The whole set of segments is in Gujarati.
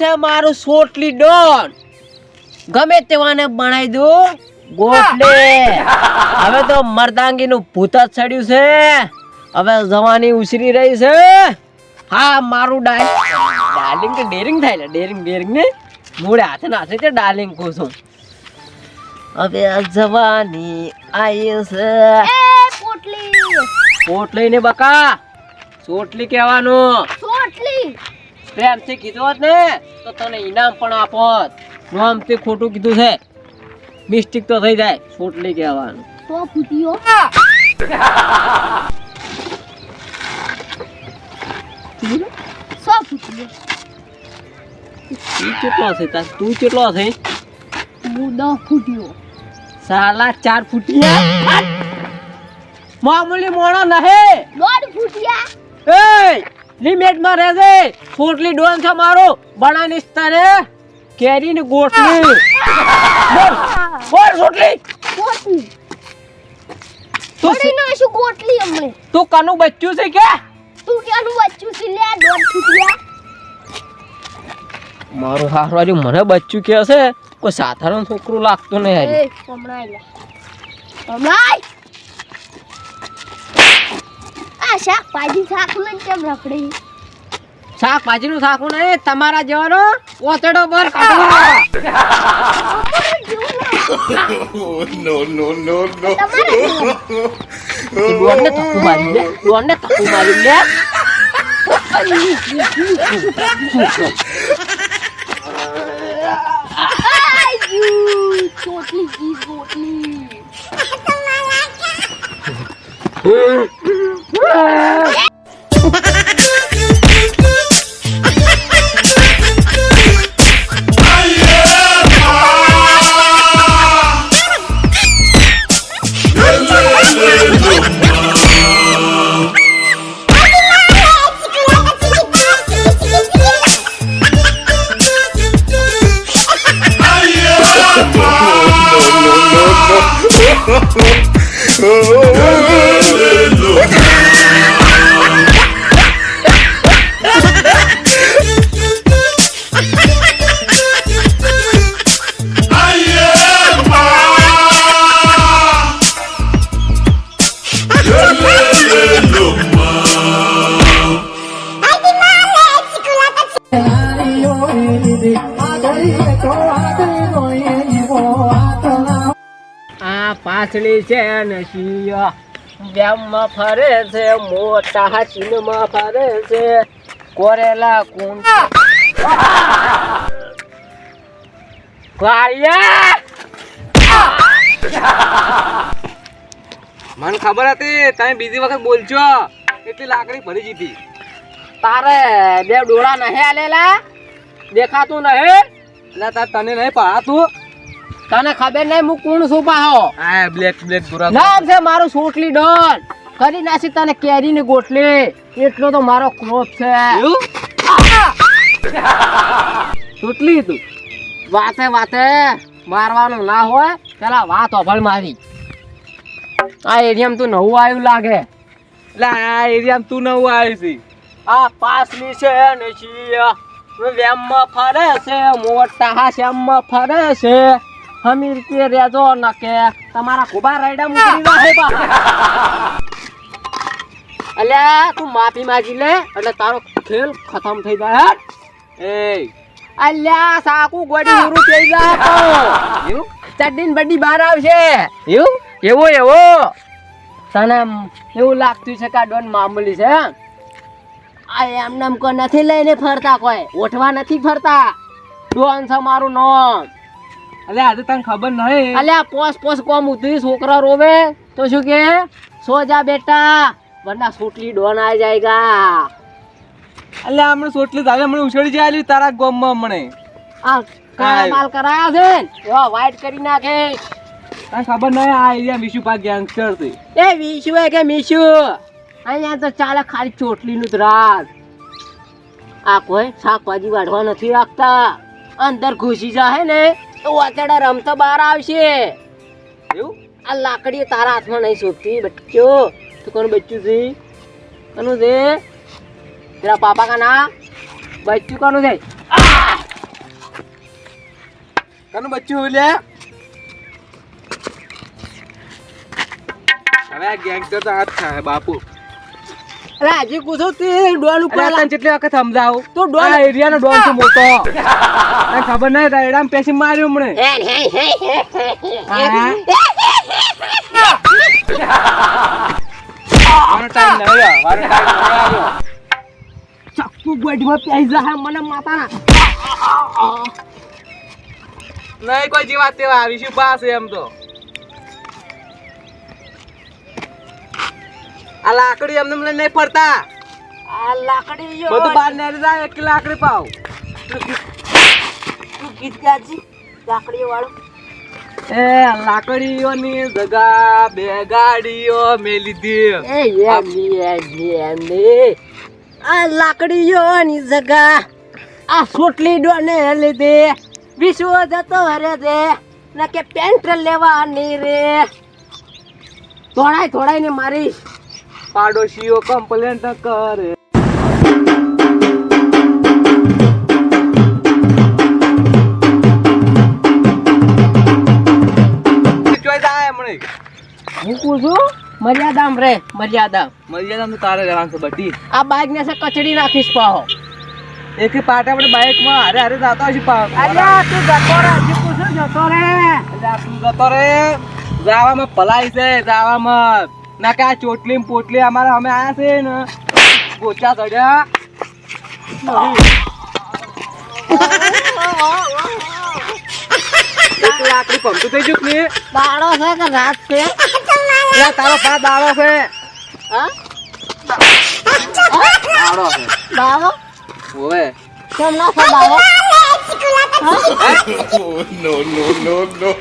છે મારું સોટલી ડોન ગમે તેવાને બનાવી દઉં ગોટલે હવે તો મર્દાંગી નું ભૂત જ ચડ્યું છે. હવે જવાની ઉછરી રહી છે. હા મારું ડાય ડાર્લિંગ કે ડેરિંગ થાય ને ડેરિંગ ડેરિંગ ને? મૂળે હાથે ના હાથે ડાર્લિંગ કહું છું. હવે જવાની આવી છે. એ પોટલી. ને બકા. ચોટલી કહેવાનું. ચોટલી પ્રેમથી કીધું હોત ને તો તને ઇનામ પણ આપોત નામથી ખોટું કીધું છે. મિસ્ટેક તો થઈ જાય ચોટલી કહેવાનું. તો ફૂટ્યો સો ફૂટ્યો તું કેટલો છે તાર? તું કેટલો છે? હું દસ ફૂટ્યો સાલા ચાર ફૂટિયા? મામૂલી મોણો નહે. દોઢ ફૂટ્યા. એ! લિમિટમાં રહેજે. ફૂટલી ડોન છે મારો. બનાવીશ તને કેરી ની ગોટલી. બોલ. બોલ ચોટલી ગોટલી. તું શું ગોટલી હમણે તું કનું બચ્ચું છે કે? તું ક્યાંનું બચ્ચું છે? લે ડોન ફૂટ્યા. મારું હારવાજી મને બચ્ચું કે છે. કોઈ સાધારણ છોકરું લાગતું નહીં હમણાં હમણાં આ શાકભાજી શાક લઈને કેમ રખડી? શાકભાજી નું શાકું નહીં તમારા જેવાનો ઓતડો પર no. દોડને મારી લે દોડને ધક્કું મારી લે. ચોટલી જી ચોટલી પાછળી છે ને શિયા બેમમાં ફરે છે મોટા હાચીનમાં ફરે છે. કોરેલા કુંડ. મને ખબર હતી તમે બીજી વખત બોલજો. એટલી લાકડી ભરી જીધી તારે બે ડોળા નહીં આલેલા? દેખાતું નહીં? એટલે તાર તને નહીં પડાતું તને ખબર નહીં હું કોણ છું પાહો? આ બ્લેક બ્લેક ગોરા નામ છે મારું સોટલી ડોન. કરી નાસી તને કેરી ને ગોટલી. એટલો તો મારો ક્રોપ છે. સોટલી તું. વાતે વાતે મારવાનું ના હોય પેલા વાત અભળ મારી. આ એરિયામાં તું નવું આવ્યું લાગે. એટલે આ એરિયામાં તું નવું આવી છે આ પાસલી છે ને છીએ વેમમાં ફરે છે મોટા હા હાસ્યામાં ફરે છે. હમી રીતે રેજો ન કે તમારા ખુબા રાયડા મૂકી દીધા હે બા. અલ્યા તું માફી માંગી લે એટલે તારો ખેલ ખતમ થઈ જાય. એ અલ્યા સાકુ ગોડી ઉરુ થઈ જાય. તો એવું? ચડ્ડી ને બડી બહાર આવશે. એવું? એવો એવો? તને એવું લાગતું છે કે આ ડોન મામૂલી છે આ એમને એમ કોઈ નથી લઈને ફરતા કોઈ. ઓઠવા નથી ફરતા. ડોન છે મારું નામ અલે આજે તને ખબર નહીં. અલ્યા પોસ પોસ કોમ ઉતરી છોકરા રોવે. તો શું કે? સો જા બેટા. વરના સોટલી ડોન આ જાયગા અલે હમણાં સોટલી તારે હમણાં ઉછળી જાય તારા ગોમમાં હમણે. આ કાળા માલ કરાયા છે ને? એવા વાઈટ કરી નાખે તને ખબર નહીં આ એરિયા મિશુ પાક ગેંગસ્ટર છે. એ મીશુ એ કે મીશુ અહીંયા તો ચાલે ખાલી ચોટલીનું જ રાત આ કોઈ શાકભાજી વાઢવા નથી રાખતા. અંદર ઘૂસી જાય ને. તો અત્યારે રમતો બહાર આવશે. એવું? આ લાકડી તારા હાથમાં નહીં શોધતી બચ્યો તું કોનું બચ્ચું છે? કોનું છે? તારા પાપા કા ના? બચ્યું કોનું છે? કોનું બચ્ચું લે હવે આ ગેંગસ્ટર તો હાથ ખાય બાપુ. અરે હજી પૂછો તે ડોન ઉપર અરે કેટલી વખત સમજાવું? તો ડોન આ એરિયાનો ડોન છું મોટો? આ ખબર નહીં રાયડામાં પેસી માર્યો આવ્યો. ચક્કુ મને માતા નહીં કોઈ જેવા તેવા આવીશું. પાસે એમ તો. આ લાકડી એમને એમને નહીં ફરતા. આ લાકડી જો બધું બહાર નેરી જાય એક લાકડી પાવ. તું ગીત ગાજી લાકડી વાળો એ લાકડીઓની જગા બે ગાડીઓ મેલી દે એ આ લાકડીઓની જગા આ સોટલી ડોને લીધે. વિશ્વ જતો હરે દે ને કે પેન્ટ લેવાની રે. થોડાય થોડાય ને મારી પાડોશીઓ કમ્પ્લેન કરે. મૂકું છું મર્યાદામ રે મર્યાદા મર્યાદા તો તારે રહેવાનું છે બધી. આ બાઈક ને કચડી નાખીશ પાહો. એક પાટે આપણે બાઇકમાં હારે હારે જાતા હશે અલ્યા તું જતો રે હજી પૂછું જતો રે અલ્યા તું જતો રે જાવામાં પલાઈ છે જાવામાં. ના કે આ ચોટલી ને પોટલી અમારા અમે આયા છે ને ગોચા ચડ્યા. લાકડી પમતું થઈ ગયું ને દાડો છે કે રાત છે? તારો પા દાડો છે. દાડો છે. દાડો ઓવે. કેમ છે દાડો no, no, no, no.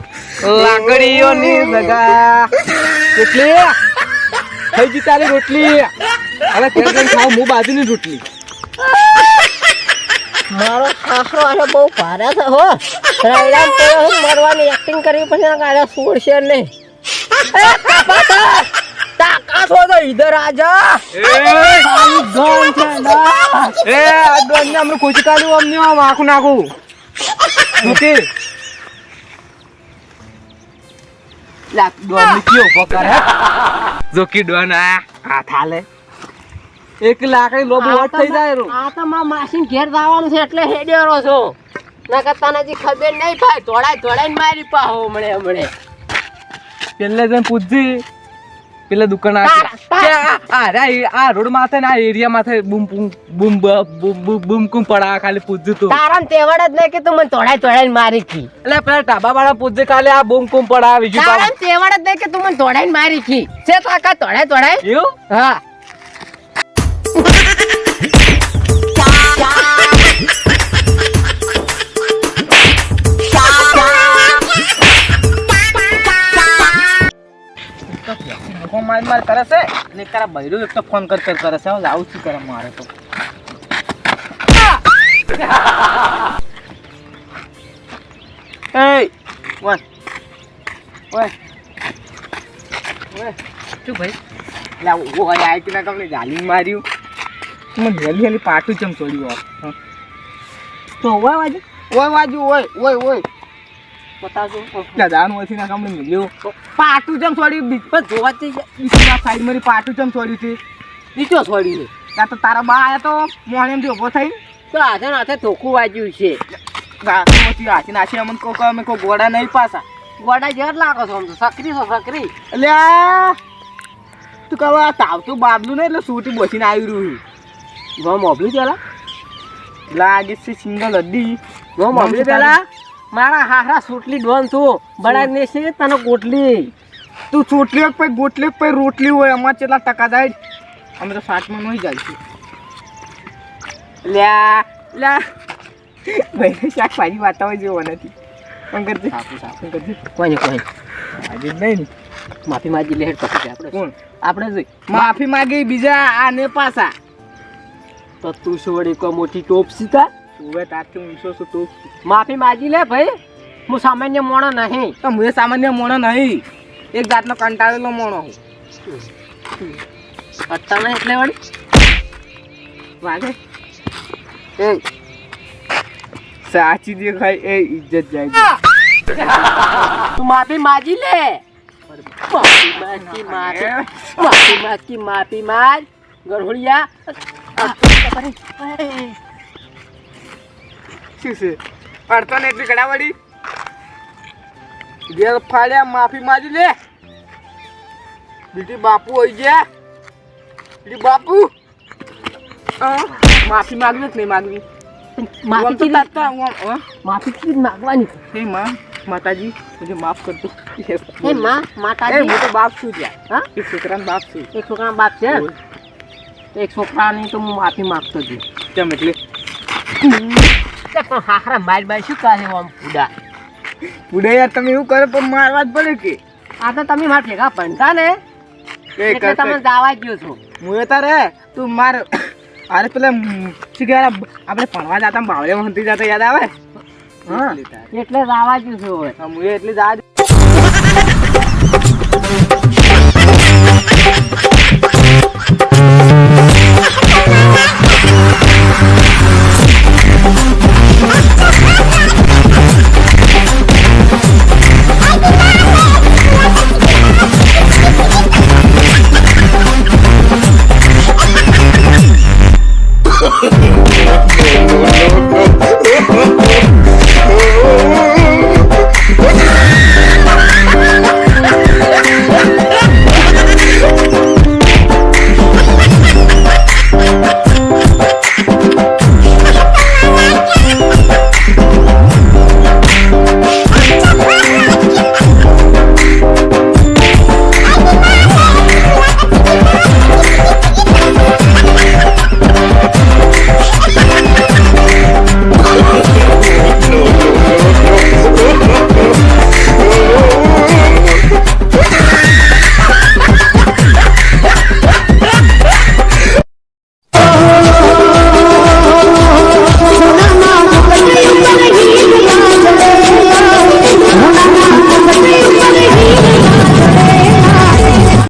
લાકડીઓની જગા. કેટલી થઈ ગઈ તારી રોટલી. હવે ઘેર ખાવ હું બાજુની રોટલી. મારો સાસરો આને બહુ ભારે છે હો. રાયરામ તો હું મરવાની એક્ટિંગ કરી પછી ગાડા છોડશે નહીં. તાકાત હો તો ઇધર આજા ના. એ આ ડોનને અમને ખોચી કાઢ્યું અમને આખું નાખું. જોકે લા ડોન કયો ઊભો કરે જોકી ડોન આ હાથ હાલે એક લાકડી લોબો વટ થઈ જાય રો. આ તો માં માસી ઘેર જવાનું છે એટલે હેડ્યો છો. નકર તને જી ખબર નહીં ભાઈ થોડાય થોડાય મારી પાહો હમણે હમણે. પેલે જન પૂછજી પેલા દુકાન આ રે આ રોડ માથે ને આ એરિયા માથે બૂમ બૂમ બૂમ બૂમ કુમ પડા ખાલી પૂછજું તું. તારામ તેવડ જ નહીં કે તું મને થોડાય થોડાય મારી કી. એટલે પેલા ટાબા વાળા પૂછજે કાલે આ બૂમ કુમ પડા બીજું કામ. તેવડ જ નહીં કે તું મને થોડાય મારી કી. છે તો આકા થોડાય થોડાય એવું? હા. ને તારા બૈરું એક તો ફોન કર કર કરે છે. આવું શું કરે મારે તો. એ! વન ઓય. ઓય. શું ભાઈ? લા ઓ આ આઈ કે ના કમને માર્યું. મને હેલી હેલી પાટું ચમ છોડ્યું તો હોય વાજી ઓય વાજુ ઓય ઓય ઓય પાટું જેમ છોડી બીજ પર જોવાતી છે બીજી સાઈડ મારી પાટું ચમ છોડ્યું છે. નીચો છોડી ત્યાં તો તારા બા આયા તો મોણેમથી ઊભો થઈ તો હાથે હાથે ધોકું વાગ્યું છે. હાથી નાખી અમને કોક અમે કોઈ ગોળા નહીં પાછા. ગોડા જેર લાગો છો તો. સકરી છો સકરી. એટલે તું કહો તાવતું બાબલું ને એટલે સૂટી બોસીને આવી રહ્યું ગમ મોબલી પેલા? લાગે છે સિંગલ હડ્ડી. ગમ મોબલી પેલા? મારા હારા સુટલી ડોન છું. બડા ને છે તને ગોટલી. તું ચોટલી એક પછી ગોટલી પછી રોટલી હોય અમાર કેટલા ટકા જાય? અમે તો સાતમાં નહીં જાય છે લ્યા લ્યા. ભાઈ શાકભાજી વાતાવરણ જેવો નથી. પણ કરજે? પણ કરજે? કોઈ કોઈ આજે નહીં ને. માફી માગી લે હેડ પછી આપણે. કોણ? આપણે જોઈ માફી માગી બીજા આને પાછા. તો તું શું વળી કોઈ મોટી ટોપ સીતા હવે તારથી ઊંચો છું તું? માફી માગી લે ભાઈ. હું સામાન્ય મોણો નહીં. તો હું સામાન્ય મોણો નહીં. એક જાતનો કંટાળેલો મોણો હું. અટતા નહીં એટલે વળી? વાગે? એ સાચી દેખાય એ ઇજ્જત જાય તું માફી માજી લે. માફી માજી માફી. માફી માગી માફી માગ. ગરહોળિયા. શું છે? અડતો ને એટલી કડાવડી ઘેર ફાડ્યા માફી માજી લે. બીટી બાપુ હોય ગયા. બીટી બાપુ? માફી માગવી જ નહીં માગવી? માફી માગવાની? હે માં માતાજી માફ કર હે માં માતાજી. હું તો બાપ છું? ત્યાં હા? એક છોકરાનો બાપ છું. એક છોકરાનો બાપ છે? એક છોકરાની તો હું માફી માગતો છું કેમ એટલે? તે પણ હાખરા માર માર શું કાઢે આમ ફૂડા બુડે યાર તમે એવું કરો પણ મારવા જ પડે કે. આ તો તમે માર ભેગા ભણતા ને. એ એટલે તમે દાવા ગયો છો. હું તારે તું માર. અરે પેલા શું આપણે ભણવા જતા બાવળે મંતી જતા યાદ આવે? હા એટલે દાવા ગયો છો હું એટલે જ